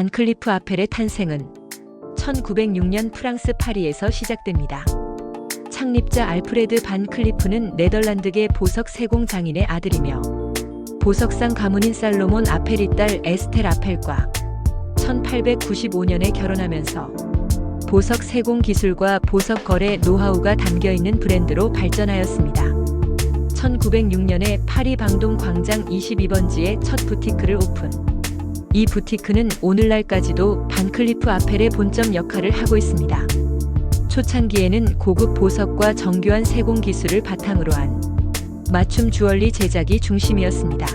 반클리프 아펠의 탄생은 1906년 프랑스 파리에서 시작됩니다. 창립자 알프레드 반 클리프는 네덜란드계 보석 세공 장인의 아들이며 보석상 가문인 살로몬 아펠이 딸 에스텔 아펠과 1895년에 결혼하면서 보석 세공 기술과 보석 거래 노하우가 담겨 있는 브랜드로 발전하였습니다. 1906년에 파리 방동 광장 22번지에 첫 부티크를 오픈. 이 부티크는 오늘날까지도 반클리프 아펠의 본점 역할을 하고 있습니다. 초창기에는 고급 보석과 정교한 세공 기술을 바탕으로 한 맞춤 주얼리 제작이 중심이었습니다.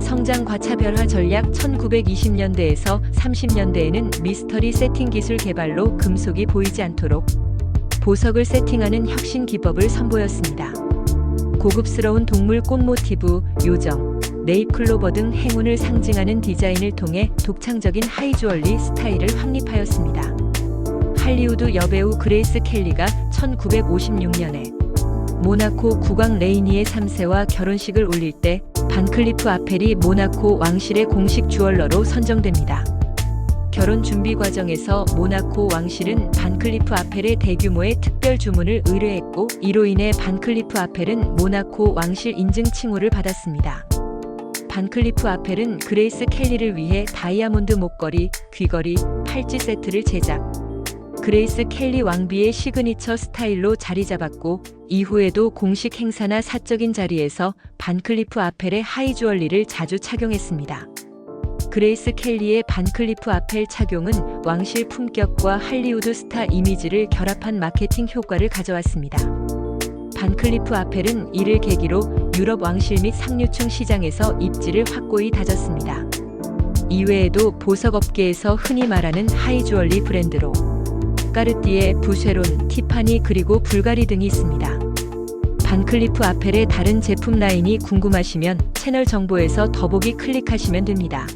성장 과차별화 전략 1920년대에서 30년대에는 미스터리 세팅 기술 개발로 금속이 보이지 않도록 보석을 세팅하는 혁신 기법을 선보였습니다. 고급스러운 동물 꽃 모티브, 요정, 네잎클로버 등 행운을 상징하는 디자인을 통해 독창적인 하이주얼리 스타일을 확립하였습니다. 할리우드 여배우 그레이스 켈리가 1956년에 모나코 국왕 레이니의 3세와 결혼식을 올릴 때 반클리프 아펠이 모나코 왕실의 공식 주얼러로 선정됩니다. 결혼 준비 과정에서 모나코 왕실은 반클리프 아펠의 대규모의 특별 주문을 의뢰했고 이로 인해 반클리프 아펠은 모나코 왕실 인증 칭호를 받았습니다. 반클리프 아펠은 그레이스 켈리를 위해 다이아몬드 목걸이, 귀걸이, 팔찌 세트를 제작. 그레이스 켈리 왕비의 시그니처 스타일로 자리 잡았고 이후에도 공식 행사나 사적인 자리에서 반클리프 아펠의 하이 주얼리를 자주 착용했습니다. 그레이스 켈리의 반클리프 아펠 착용은 왕실 품격과 할리우드 스타 이미지를 결합한 마케팅 효과를 가져왔습니다. 반클리프 아펠은 이를 계기로 유럽 왕실 및 상류층 시장에서 입지를 확고히 다졌습니다. 이외에도 보석업계에서 흔히 말하는 하이주얼리 브랜드로 까르띠에, 부쉐론, 티파니 그리고 불가리 등이 있습니다. 반클리프 아펠의 다른 제품 라인이 궁금하시면 채널 정보에서 더보기 클릭하시면 됩니다.